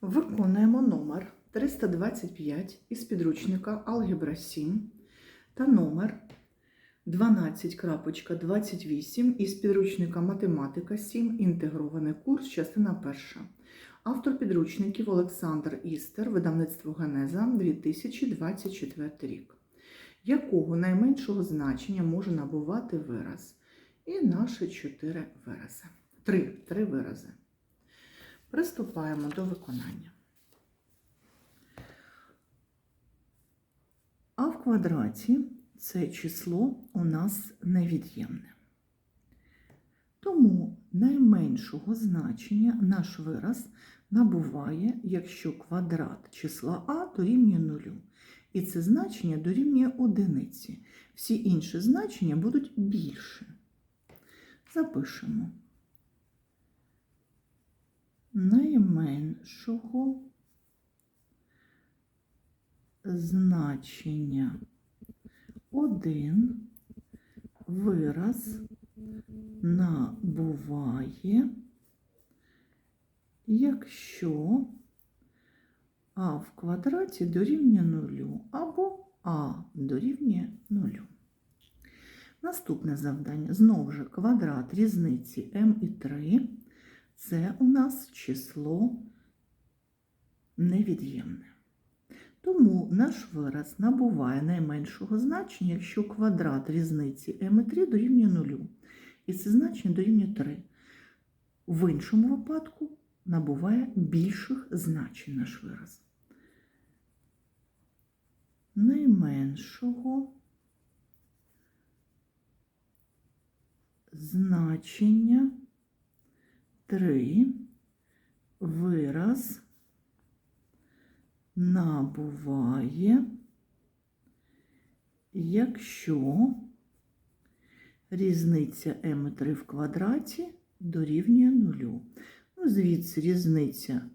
Виконуємо номер 325 із підручника Алгебра 7 та номер 12.28 із підручника Математика 7. Інтегрований курс, частина перша. Автор підручників Олександр Істер, видавництво Генеза 2024 рік. Якого найменшого значення може набувати вираз? І наші чотири вирази. Три, три вирази. Приступаємо до виконання. А в квадраті це число у нас невід'ємне. Тому найменшого значення наш вираз набуває, якщо квадрат числа а дорівнює нулю. І це значення дорівнює одиниці. Всі інші значення будуть більше. Запишемо найменшого значення 1 вираз набуває, якщо а в квадраті дорівнює нулю або а дорівнює нулю. Наступне завдання. Знову ж квадрат різниці m і 3. Це у нас число невід'ємне. Тому наш вираз набуває найменшого значення, якщо квадрат різниці m3 дорівнює 0. І це значення дорівнює 3. В іншому випадку набуває більших значень наш вираз. Найменшого значення 3 вираз набуває, якщо різниця m3 в квадраті дорівнює нулю. Ну, звідси різниця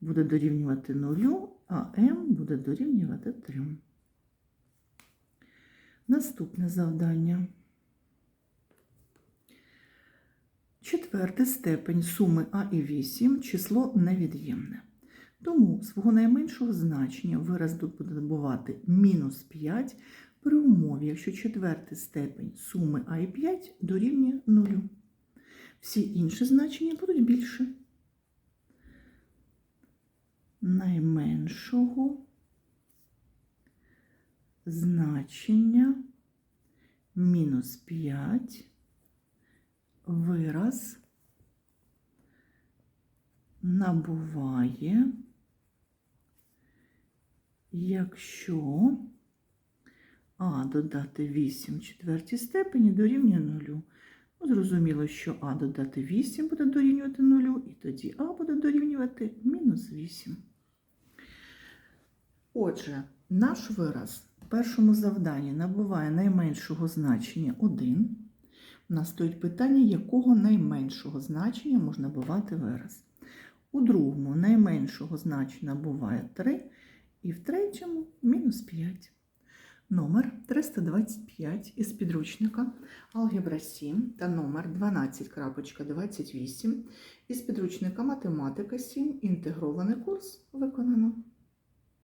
буде дорівнювати нулю, а m буде дорівнювати 3. Наступне завдання. Четвертий степень суми А і 8 число невід'ємне. Тому свого найменшого значення вираз тут буде набувати мінус 5 при умові, якщо четвертий степень суми А і 5 дорівнює 0. Всі інші значення будуть більше. Найменшого значення мінус 5 вираз набуває, якщо А додати 8 в четвертій степені дорівнює 0. Ну, зрозуміло, що А додати 8 буде дорівнювати 0, і тоді А буде дорівнювати мінус 8. Отже, наш вираз в першому завданні набуває найменшого значення 1. У нас стоїть питання, якого найменшого значення можна набувати вираз. У другому найменшого значення буває 3, і в третьому мінус 5. Номер 325 із підручника Алгебра 7 та номер 12.28 із підручника Математика 7. Інтегрований курс виконано.